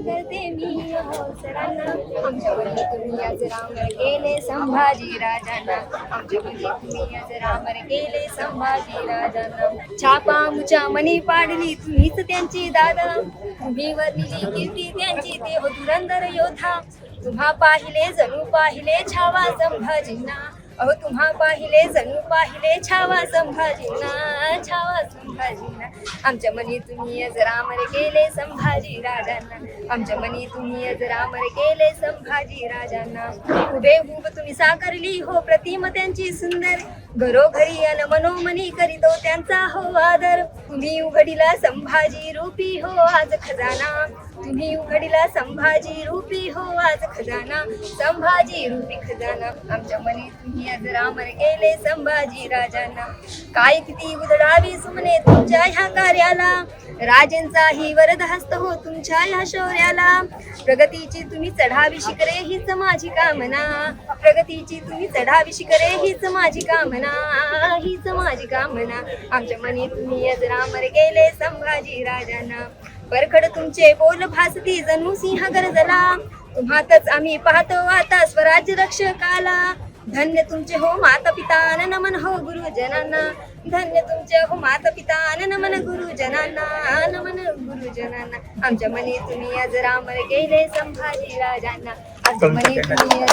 करते मी अवसरांना. आमच्या बळी तुम्ही आज रामर गेले संभाजी राजांना. आमच्या बळी तुम्ही आज रामर गेले संभाजी राजांना. छापा मुच्या मनी पाडली तुम्हीच त्यांची दादा. तुम्ही वरली कीर्ती त्यांची देव हो धुरंधर योद्धा. तुम्हा पाहिले जणू पाहिले छावा संभाजींना. अहो तुम्हा पाहिले जणू पाहिले छावा संभाजींना. छावा संभाजींना. आमच्या मनी तुम्ही आज रामर केले संभाजी राजांना. आमच्या मनी तुम्ही आज रामर केले संभाजी राजांना. उभे हुब तुम्ही साकारली हो प्रतिम त्यांची सुंदर. घरोघरी अन मनोमनी करीतो त्यांचा हो आदर. तुम्ही उघडीला संभाजी रूपी हो आज खजाना. तुम्ही उघडीला संभाजी रूपी हो आज खजाना. संभाजी रूपी खजाना. आमच्या मनी तुम्ही आज रामर केले संभाजी राजांना. काय किती उधळावी सुमने तुमच्या ह्या कार्याला. राजेंचाही वरद हस्त हो तुमच्या ह्या शौर्याला. प्रगतीची तुम्ही चढावी शिकरे हीच माझी कामना. प्रगतीची तुम्ही चढावी शिकरे हीच माझी कामना. हीच माझी कामना. आमच्या मनी तुम्ही अजरामर गेले संभाजी राजांना. परखड तुमचे बोल भासती जणू सिंह गरजला. तुम्हातच आम्ही पाहतो आता स्वराज्य रक्षकाला. धन्य तुमचे हो माता पिता नमन हो गुरुजनांना. धन्य तुमचे हो माता पिता नमन गुरुजनांना. नमन गुरुजनांना. आमच्या मनी तुम्ही आज रामर गेले संभाजी राजांना. आमच्या मनी तुम्ही